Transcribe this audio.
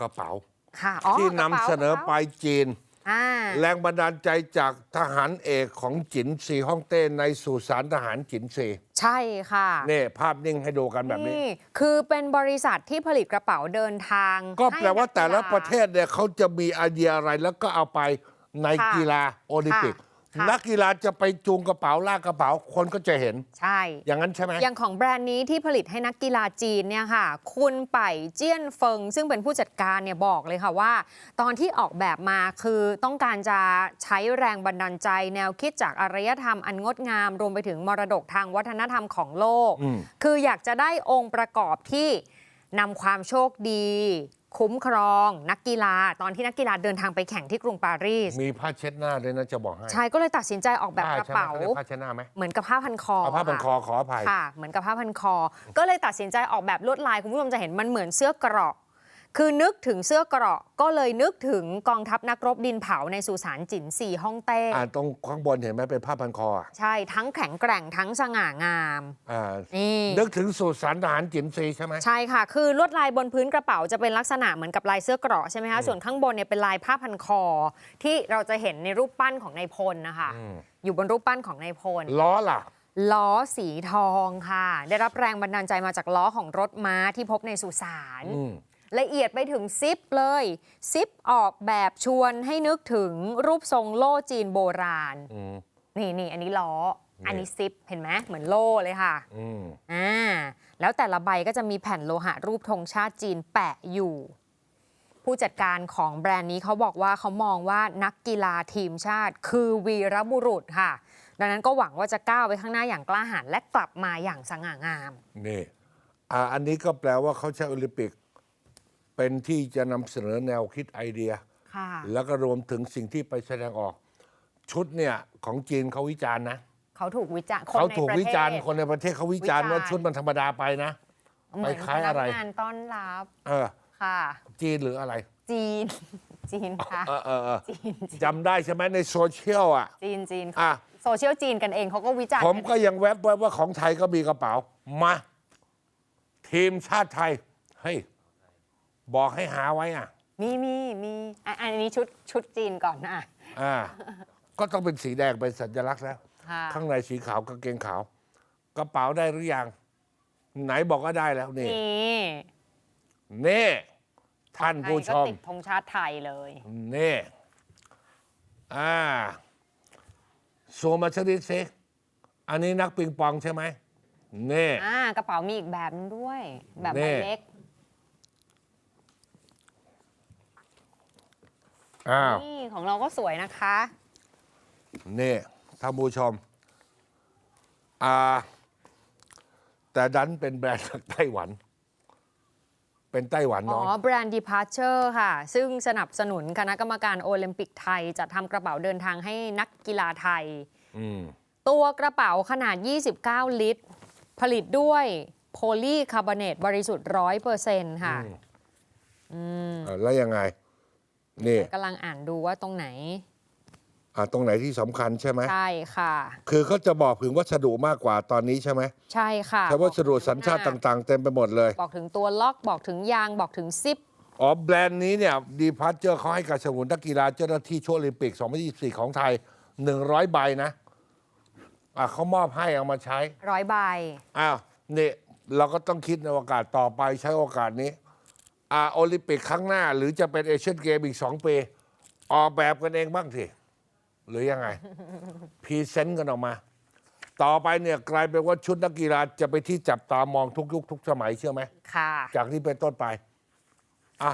กระเป๋า ค่ะอ๋อที่กนำระป๋าเสนอกระไปป๋าจีน อ่าแรงบันดาลใจจากทหารเอกของจินซีฮ่องเต้ในสุสานทหารจินซีใช่ค่ะ นี่ภาพนิ่งให้ดูกันแบบนี้ นี่คือเป็นบริษัทที่ผลิตกระเป๋าเดินทางก็แปลว่าให้นัแต่ละกีฬาประเทศเนี่ยเขาจะมีไอเดียอะไรแล้วก็เอาไปในค่ะกีฬาโอลิมปิกค่ะค่ะ นักกีฬาจะไปจูงกระเป๋าลากกระเป๋าคนก็จะเห็น ใช่ อย่างนั้นใช่ไหมอย่างของแบรนด์นี้ที่ผลิตให้นักกีฬาจีนเนี่ยค่ะ คุณไป่เจี้ยนเฟิง ซึ่งเป็นผู้จัดการเนี่ยบอกเลยค่ะว่า ตอนที่ออกแบบมาคือต้องการจะใช้แรงบันดาลใจ แนวคิดจากอารยธรรมอันงดงาม รวมไปถึงมรดกทางวัฒนธรรมของโลกอืมคืออยากจะได้องค์ประกอบที่นำความโชคดี คุ้มครอง นักกีฬา ตอนที่นักกีฬาเดินทางไปแข่งที่กรุงปารีสมีผ้าเช็ดหน้าด้วยนะจะบอกให้ใช่ก็เลยตัดสินใจออกแบบผ้กระใช่ไหมเป๋าขรียกผ้าเช็ดหน้าไหมเหมือนกับผ้าพันคอเอาผ้าพันค่ะคอขออภัยค่ะ เหมือนกับผ้าพันคอ ก็เลยตัดสินใจออกแบบลวดลายคุณผู้ชมจะเห็นมันเหมือนเสื้อเกราะ คือนึกถึงเสื้อเกราะก็เลยนึกถึงกองทัพนักรบดินเผาในสุสานจินซีฮ่องเต้อ่าตรงข้างบนเห็นไหมเป็นผ้าพันคออะใช่ทั้งแข็งแกร่งทั้งสง่างามอ่านี่นึกถึงสุสานทหารจินซีใช่ไหมใช่ค่ะ คือลวดลายบนพื้นกระเป๋าจะเป็นลักษณะเหมือนกับลายเสื้อเกราะใช่ไหมคะส่วนข้างบนเนี่ยเป็นลายผ้าพันคอ ที่เราจะเห็นในรูปปั้นของนายพลนะคะอืมอยู่บนรูปปั้นของนายพลล้อล่ะล้อสีทองค่ะ ได้รับแรงบันดาลใจมาจากล้อของรถม้าที่พบในสุสานอืม ละเอียดไปถึงซิปเลย ซิปออกแบบชวนให้นึกถึงรูปทรงโล่จีนโบราณ อืม นี่นี่อันนี้ล้อ นี่ อันนี้ซิป เห็นไหมเหมือนโล่เลยค่ะ อืมอ่า แล้วแต่ละใบก็จะมีแผ่นโลหะรูปธงชาติจีนแปะอยู่ ผู้จัดการของแบรนด์นี้เขาบอกว่าเขามองว่านักกีฬาทีมชาติ คือวีรบุรุษค่ะ ดังนั้นก็หวังว่าจะก้าวไปข้างหน้าอย่างกล้าหาญและกลับมาอย่างสง่างาม นี่ อ่า อันนี้ก็แปลว่าเขาใช้โอลิมปิก เป็นที่จะนำเสนอแนวคิดไอเดีย ค่ะแล้วก็รวมถึงสิ่งที่ไปแสดงออก ชุดเนี่ยของจีนเขาวิจารณ์นะเขาถูกวิจารณ์คนเขาในถูกประวิเทศ จารณ์คนในประเทศเขาวิจารณ์วิจารณ์ ว่าชุดมันธรรมดาไปนะ เหมือนไปคล้ายอะไร พนักงานต้อนรับเออ ค่ะ จีนหรืออะไรจีน จีนค่ะ เออเออเออจีนจีนจำได้ใช่ไหมในโซเชียลอะ จีนจีนอะ โซเชียลจีนกันเองเขาก็วิจารณ์ผมกันก็ยังแวบไว้ว่าของไทยก็มีกระเป๋า มา ทีมชาติไทย เฮ้ย บอกให้หาไว้อะมีมีมีอะอันนี้ชุดชุดจีนก่อนนะอ่า ก็ต้องเป็นสีแดงเป็นสัญลักษณ์แล้ว ค่ะข้างในสีขาวกางเกงขาว กระเป๋าได้หรือยัง ไหนบอกก็ได้แล้วนี่ นี่นี่ท่านผู้ชก็มติดธงชาติไทยเลย นี่ อ่าซูมมาชนิดสิอันนี้นักปิงปองใช่ไหมนี่ อ่ากระเป๋ามีอีกแบบนึงด้วย แบบใบนี่เล็ก อ้าวนี่ของเราก็สวยนะคะ นี่ท่านผู้ชมอ่าแต่ดันเป็นแบรนด์จากไต้หวัน เป็นไต้หวันอ๋อเนาะแบรนด์ Departure ค่ะ ซึ่งสนับสนุนคณะกรรมการโอลิมปิกไทยจะทำกระเป๋าเดินทางให้นักกีฬาไทย อืม ตัวกระเป๋าขนาด 29 ลิตร ผลิตด้วยโพลีคาร์บอเนตบริสุทธิ์100%ค่ะอ่าแล้วยังไง นี่กำลังอ่านดูว่าตรงไหน อ่าตรงไหนที่สำคัญใช่ไหมใช่ค่ะ คือเขาจะบอกถึงวัสดุมากกว่าตอนนี้ใช่ไหมใช่ค่ะใช้วัสดุบอกถึงสัญชาติหน้ต่างๆ เต็มไปหมดเลย บอกถึงตัวล็อกบอกถึงยางบอกถึงซิปอ๋อแบรนด์นี้เนี่ยดีพัชเจอร์เขาให้การสนับสนุนนักกีฬาเจ้าหน้าที่ช่วงโอลิมปิก 2024 ของไทย 100 ใบนะอะเขามอบให้เอามาใช้ร้อยใบอ้าวนี่เราก็ต้องคิดในโอกาสต่อไปใช้โอกาสนี้ อ่าโอลิมปิกครั้งหน้า หรือจะเป็นเอเชียนเกมอีก2ปี ออกแบบกันเองบ้างสิหรือยังไงพรีเซนต์กันออกมา ต่อไปเนี่ยกลายเป็นว่าชุดนักกีฬาจะไปนที่จับตามองทุกยุคทุกสมัยเชื่อไหมค่ะ จากนี้เป็นต้นไปอะ